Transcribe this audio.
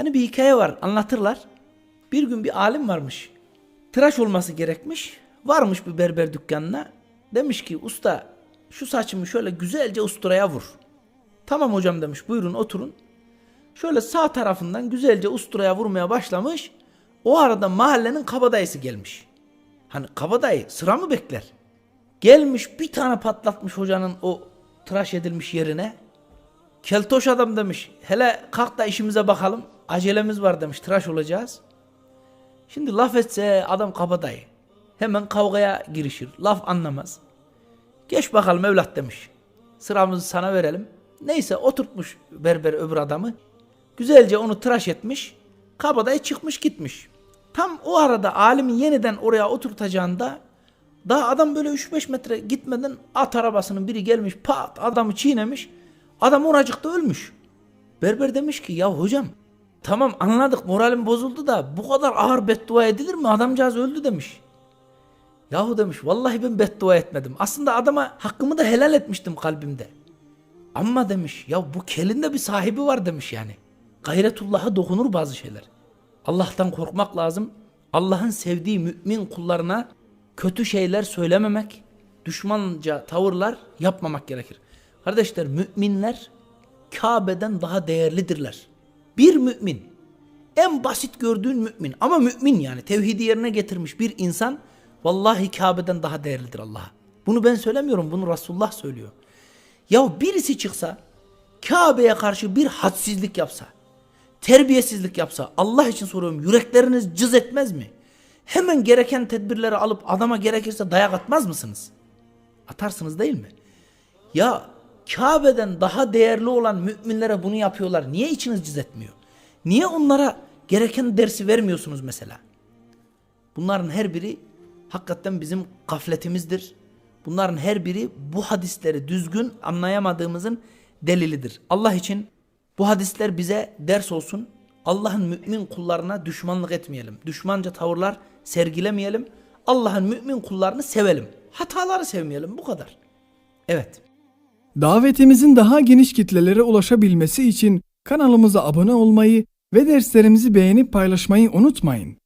Hani bir hikaye var anlatırlar. Bir gün bir alim varmış. Tıraş olması gerekmiş. Varmış bir berber dükkanına. Demiş ki usta şu saçımı şöyle güzelce usturaya vur. Tamam hocam demiş buyurun oturun. Şöyle sağ tarafından güzelce usturaya vurmaya başlamış. O arada mahallenin kabadayısı gelmiş. Hani kabadayı sıra mı bekler? Gelmiş bir tane patlatmış hocanın o tıraş edilmiş yerine. Keltoş adam demiş. Hele kalk da işimize bakalım. Acelemiz var demiş. Tıraş olacağız. Şimdi laf etse adam kabadayı. Hemen kavgaya girişir. Laf anlamaz. Geç bakalım evlat demiş. Sıramızı sana verelim. Neyse oturtmuş berber öbür adamı. Güzelce onu tıraş etmiş. Kabadayı çıkmış gitmiş. Tam o arada alimin yeniden oraya oturtacağında daha adam böyle 3-5 metre gitmeden at arabasının biri gelmiş pat adamı çiğnemiş. Adam oracıkta ölmüş. Berber demiş ki ya hocam tamam anladık moralim bozuldu da bu kadar ağır beddua edilir mi? Adamcağız öldü demiş. Yahu demiş vallahi ben beddua etmedim. Aslında adama hakkımı da helal etmiştim kalbimde. Ama demiş ya bu kelinde bir sahibi var demiş yani. Gayretullah'a dokunur bazı şeyler. Allah'tan korkmak lazım. Allah'ın sevdiği mümin kullarına kötü şeyler söylememek, düşmanca tavırlar yapmamak gerekir. Kardeşler müminler Kabe'den daha değerlidirler. Bir mümin en basit gördüğün mümin ama mümin yani tevhidi yerine getirmiş bir insan vallahi Kabe'den daha değerlidir Allah'a. Bunu ben söylemiyorum bunu Resulullah söylüyor. Ya birisi çıksa Kabe'ye karşı bir hadsizlik yapsa, terbiyesizlik yapsa Allah için soruyorum yürekleriniz cız etmez mi? Hemen gereken tedbirleri alıp adama gerekirse dayak atmaz mısınız? Atarsınız değil mi? Ya Kabe'den daha değerli olan müminlere bunu yapıyorlar. Niye içiniz cız etmiyor? Niye onlara gereken dersi vermiyorsunuz mesela? Bunların her biri hakikaten bizim gafletimizdir. Bunların her biri bu hadisleri düzgün anlayamadığımızın delilidir. Allah için bu hadisler bize ders olsun. Allah'ın mümin kullarına düşmanlık etmeyelim. Düşmanca tavırlar sergilemeyelim. Allah'ın mümin kullarını sevelim. Hataları sevmeyelim bu kadar. Evet. Davetimizin daha geniş kitlelere ulaşabilmesi için kanalımıza abone olmayı ve derslerimizi beğenip paylaşmayı unutmayın.